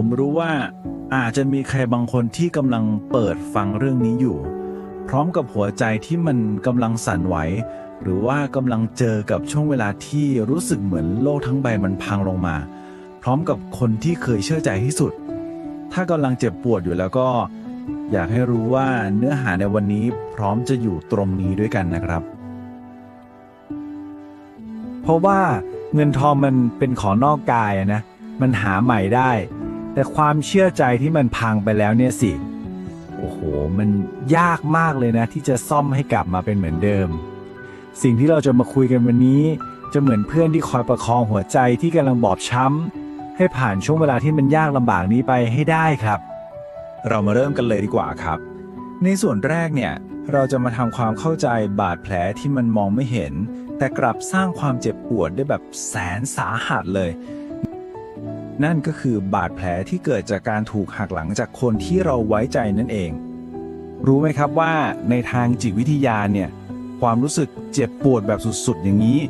ผมรู้ว่าอาจจะมีใครบางคนที่กำลังเปิดฟังเรื่องนี้อยู่ พร้อมกับหัวใจที่มันกำลังสั่นไหว หรือว่ากำลังเจอกับช่วงเวลาที่รู้สึกเหมือนโลกทั้งใบมันพังลงมา พร้อมกับคนที่เคยเชื่อใจที่สุด ถ้ากำลังเจ็บปวดอยู่แล้วก็ อยากให้รู้ว่าเนื้อหาในวันนี้พร้อมจะอยู่ตรงนี้ด้วยกันนะครับ เพราะว่าเงินทองมันเป็นของนอกกายนะมันหาใหม่ได้ แต่ความเชื่อใจที่มันพังไปแล้วเนี่ยสิ โอ้โห มันยากมากเลยนะ ที่จะซ่อมให้กลับมาเป็นเหมือนเดิม สิ่งที่เราจะมาคุยกันวันนี้ จะเหมือนเพื่อนที่คอยประคองหัวใจที่กำลังบอบช้ำให้ผ่านช่วงเวลาที่มันยากลำบากนี้ไปให้ได้ครับ เรามาเริ่มกันเลยดีกว่าครับ ในส่วนแรกเนี่ยเราจะมาทำความเข้าใจบาดแผลที่มันมองไม่เห็น แต่กลับสร้างความเจ็บปวดได้แบบแสนสาหัสเลย นั่นก็คือบาดแผลที่เกิดจากการถูกหักหลังจากคนที่เราไว้ใจนั่นเอง รู้ไหมครับว่าในทางจิตวิทยาเนี่ย ความรู้สึกเจ็บปวดแบบสุดๆ อย่างนี้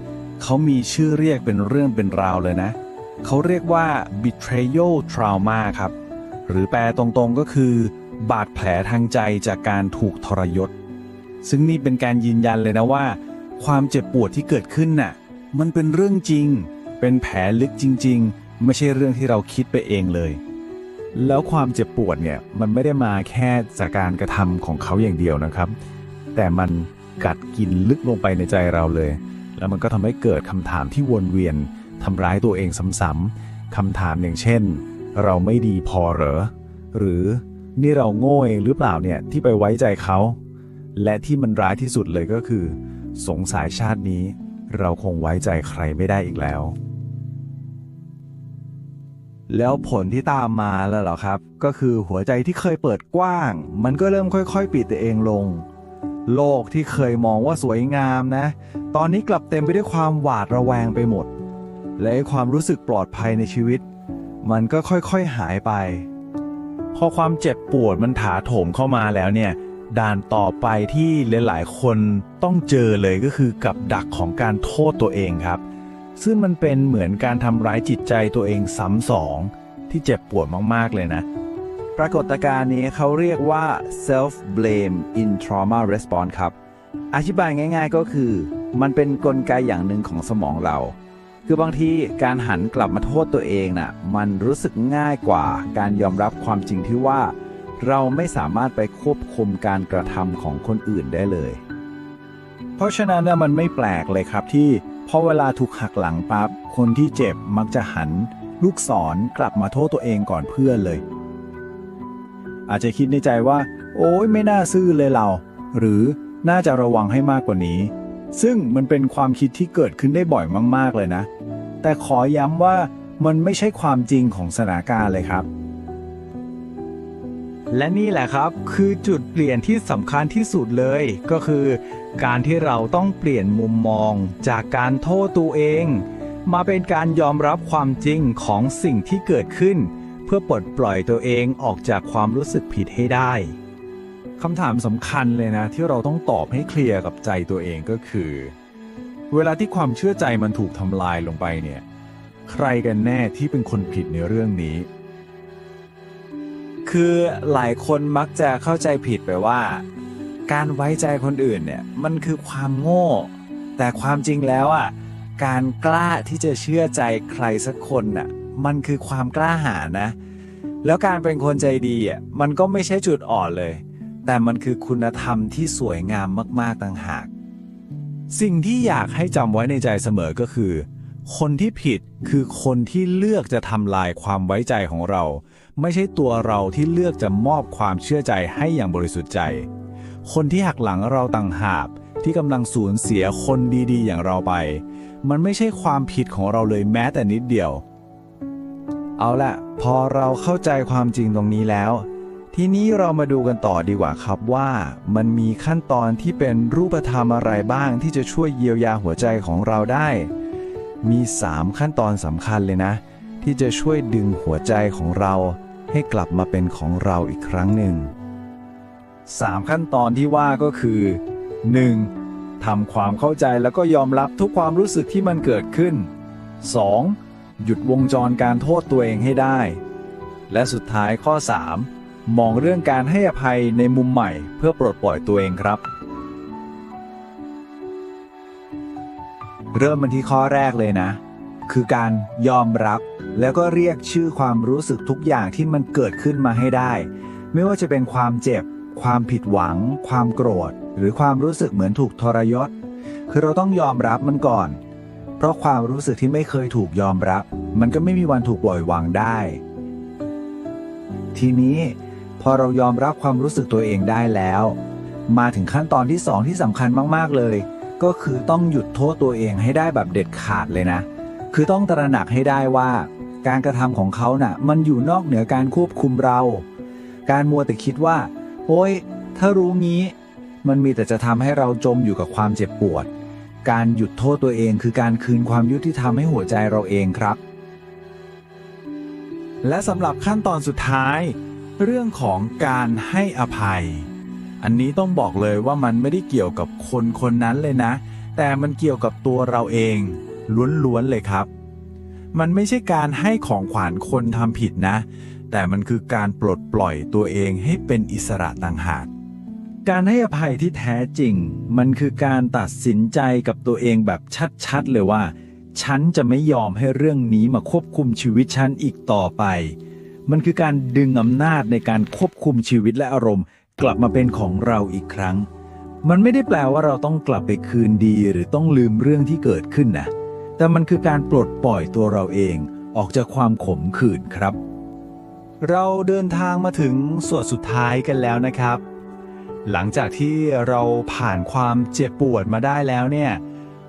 เขามีชื่อเรียกเป็นเรื่องเป็นราวเลยนะ เขาเรียกว่า betrayal trauma ครับ หรือแปลตรงๆก็คือ บาดแผลทางใจจากการถูกทรยศ ซึ่งนี่เป็นการยืนยันเลยนะว่า ความเจ็บปวดที่เกิดขึ้นน่ะ มันเป็นเรื่องจริง เป็นแผลลึกจริง ๆ ไม่ใช่เรื่องที่เราคิดไปเองเลย แล้วความเจ็บปวดเนี่ยมันไม่ได้มาแค่จากการกระทำของเขาอย่างเดียวนะครับ แต่มันกัดกินลึกลงไปในใจเราเลย แล้วมันก็ทำให้เกิดคำถามที่วนเวียนทำร้ายตัวเองซ้ำๆคำถามอย่างเช่น เราไม่ดีพอเหรอ หรือนี่เราโง่เองหรือเปล่าเนี่ยที่ไปไว้ใจเขา และที่มันร้ายที่สุดเลยก็คือ สงสัยชาตินี้ เราคงไว้ใจใครไม่ได้อีกแล้ว แล้วผลที่ตามมาแล้วเหรอครับ ก็คือหัวใจที่เคยเปิดกว้าง มันก็เริ่มค่อยๆ ปิดตัวเองลง โลกที่เคยมองว่าสวยงามนะ ตอนนี้กลับเต็มไปด้วยความหวาดระแวงไปหมด และความรู้สึกปลอดภัยในชีวิต มันก็ค่อยๆหายไป พอความเจ็บปวดมันถาโถมเข้ามาแล้วเนี่ยด่านต่อไปที่หลายๆ คนต้องเจอเลยก็คือกับดักของการโทษตัวเองครับ ซึ่งมันเป็นเหมือนการทำร้ายจิตใจตัวเองซ้ำสองที่เจ็บปวดมาก ๆ เลยนะ ปรากฏการณ์นี้เขาเรียกว่า self blame in trauma response ครับ อธิบายง่าย ๆ ก็คือ มันเป็นนกลไกอย่างหนึ่งของสมองเรา คือบางทีการหันกลับมาโทษตัวเองน่ะมันรู้สึกง่ายกว่าการยอมรับความจริงที่ว่า เราไม่สามารถไปควบคุมการกระทำของคนอื่นได้เลย เพราะฉะนั้นน่ะมันไม่แปลกเลยครับที่ พอเวลาถูกหักหลังปั๊บคนที่เจ็บมักจะหัน ลูกศรกลับมาโทษตัวเองก่อนเพื่อนเลย อาจจะคิดในใจว่า โอ้ยไม่น่าซื่อเลยเรา หรือน่าจะระวังให้มากกว่านี้ ซึ่งมันเป็นความคิดที่เกิดขึ้นได้บ่อยมาก ๆ เลยนะ แต่ขอย้ำว่ามันไม่ใช่ความจริงของสถานการณ์เลยครับ และนี่แหละครับคือจุดเปลี่ยนที่สำคัญที่สุดเลย ก็คือ การที่เราต้องเปลี่ยนมุมมอง จากการโทษตัวเอง มาเป็นการยอมรับความจริงของสิ่งที่เกิดขึ้น เพื่อปลดปล่อยตัวเองออกจากความรู้สึกผิดให้ได้คำถามสำคัญเลยนะ ที่เราต้องตอบให้เคลียร์กับใจตัวเองก็คือ เวลาที่ความเชื่อใจมันถูกทำลายลงไปเนี่ย ใครกันแน่ที่เป็นคนผิดในเรื่องนี้ คือหลายคนมักจะเข้าใจผิดไปว่า การไว้ใจคนอื่นเนี่ยมันคือความโง่ แต่ความจริงแล้วอะการกล้าที่จะเชื่อใจใครสักคนน่ะมันคือความกล้าหาญนะ แล้วการเป็นคนใจดีอะมันก็ไม่ใช่จุดอ่อนเลย แต่มันคือคุณธรรมที่สวยงามมาก ๆ ต่างหาก สิ่งที่อยากให้จำไว้ในใจเสมอก็คือ คนที่ผิดคือคนที่เลือกจะทำลายความไว้ใจของเรา ไม่ใช่ตัวเราที่เลือกจะมอบความเชื่อใจให้อย่างบริสุทธิ์ใจ คนที่หักหลังเราต่างหากที่กำลังสูญเสียคนดีๆ อย่างเราไป มันไม่ใช่ความผิดของเราเลยแม้แต่นิดเดียว เอาละพอเราเข้าใจความจริงตรงนี้แล้ว ทีนี้เรามาดูกันต่อดีกว่าครับว่ามันมีขั้นตอนที่เป็นรูปธรรมอะไรบ้างที่จะช่วยเยียวยาหัวใจของเราได้ มี 3 ขั้นตอนสำคัญเลยนะ ที่จะช่วยดึงหัวใจของเราให้กลับมาเป็นของเราอีกครั้งหนึ่ง 3 ขั้นตอนที่ว่าก็คือ 1. ทำความเข้าใจแล้วก็ยอมรับทุกความรู้สึกที่มันเกิดขึ้น 2. หยุดวงจรการโทษตัวเองให้ได้ และสุดท้ายข้อ 3 มองเรื่องการให้อภัยในมุมใหม่เพื่อปลดปล่อยตัวเองครับ เริ่มมันที่ข้อแรกเลยนะ คือการยอมรับแล้วก็เรียกชื่อความรู้สึกทุกอย่างที่มันเกิดขึ้นมาให้ได้ ไม่ว่าจะเป็นความเจ็บ ความผิดหวัง ความโกรธ หรือความรู้สึกเหมือนถูกทรยศ คือเราต้องยอมรับมันก่อน เพราะความรู้สึกที่ไม่เคยถูกยอมรับ มันก็ไม่มีวันถูกปล่อยวางได้ ทีนี้พอเรายอมรับความรู้สึกตัวเองได้แล้ว มาถึงขั้นตอนที่สองที่สำคัญมากๆเลย ก็คือต้องหยุดโทษตัวเองให้ได้แบบเด็ดขาดเลยนะ คือต้องตระหนักให้ได้ว่า การกระทำของเขาน่ะ มันอยู่นอกเหนือการควบคุมเรา การมัวแต่คิดว่า โอ้ย ถ้ารู้งี้ มันมีแต่จะทำให้เราจมอยู่กับความเจ็บปวด การหยุดโทษตัวเองคือการคืนความยุติธรรมให้หัวใจเราเองครับ และสำหรับขั้นตอนสุดท้าย เรื่องของการให้อภัย อันนี้ต้องบอกเลยว่ามันไม่ได้เกี่ยวกับคนคนนั้นเลยนะ แต่มันเกี่ยวกับตัวเราเองล้วนๆเลยครับ มันไม่ใช่การให้ของขวัญคนทำผิดนะ แต่มันคือการปลดปล่อยตัวเองให้เป็นอิสระต่างหากการให้อภัยที่แท้จริง มันคือการตัดสินใจกับตัวเองแบบชัดๆเลยว่า ฉันจะไม่ยอมให้เรื่องนี้มาควบคุมชีวิตฉันอีกต่อไป มันคือการดึงอำนาจในการควบคุมชีวิตและอารมณ์ กลับมาเป็นของเราอีกครั้ง มันไม่ได้แปลว่าเราต้องกลับไปคืนดีหรือต้องลืมเรื่องที่เกิดขึ้นนะ แต่มันคือการปลดปล่อยตัวเราเองออกจากความขมขื่นครับ เราเดินทางมาถึงส่วนสุดท้ายกันแล้วนะครับ หลังจากที่เราผ่านความเจ็บปวดมาได้แล้วเนี่ย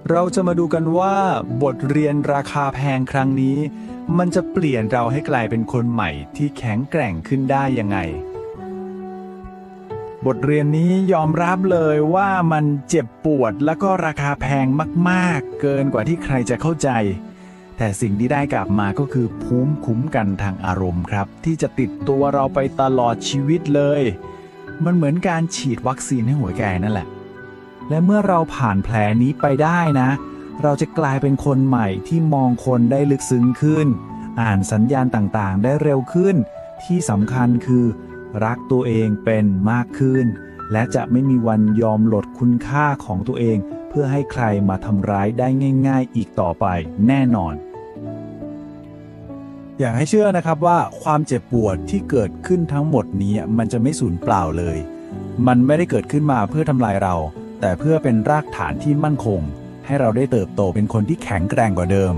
เราจะมาดูกันว่าบทเรียนราคาแพงครั้งนี้ มันจะเปลี่ยนเราให้กลายเป็นคนใหม่ที่แข็งแกร่งขึ้นได้ยังไง บทเรียนนี้ยอมรับเลยว่ามันเจ็บปวดแล้วก็ราคาแพงมากๆ เกินกว่าที่ใครจะเข้าใจ แต่สิ่งที่ได้กลับมาก็คือภูมิคุ้มกันทางอารมณ์ครับ ที่จะติดตัวเราไปตลอดชีวิตเลย มันเหมือนการฉีดวัคซีนให้หัวใจนั่นแหละ และเมื่อเราผ่านแผลนี้ไปได้นะ เราจะกลายเป็นคนใหม่ที่มองคนได้ลึกซึ้งขึ้น อ่านสัญญาณต่างๆ ได้เร็วขึ้น ที่สำคัญคือ รักตัวเองเป็นมากขึ้น และจะไม่มีวันยอมลดคุณค่าของตัวเอง เพื่อให้ใครมาทำร้ายได้ง่าย ๆ อีกต่อไปแน่นอน อยากให้เชื่อนะครับว่าความเจ็บปวดที่เกิดขึ้นทั้งหมดนี้มันจะไม่สูญเปล่าเลย มันไม่ได้เกิดขึ้นมาเพื่อทำลายเรา แต่เพื่อเป็นรากฐานที่มั่นคง ให้เราได้เติบโตเป็นคนที่แข็งแกร่งกว่าเดิม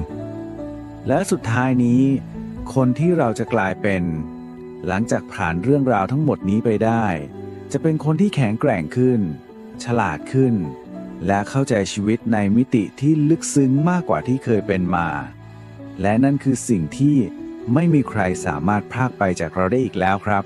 และสุดท้ายนี้ คนที่เราจะกลายเป็น หลังจากผ่านเรื่องราวทั้งหมดนี้ไปได้ จะเป็นคนที่แข็งแกร่งขึ้น ฉลาดขึ้น และเข้าใจชีวิตในมิติที่ลึกซึ้งมากกว่าที่เคยเป็นมา และนั่นคือสิ่งที่ไม่มีใครสามารถพากไปจากเราได้อีกแล้วครับ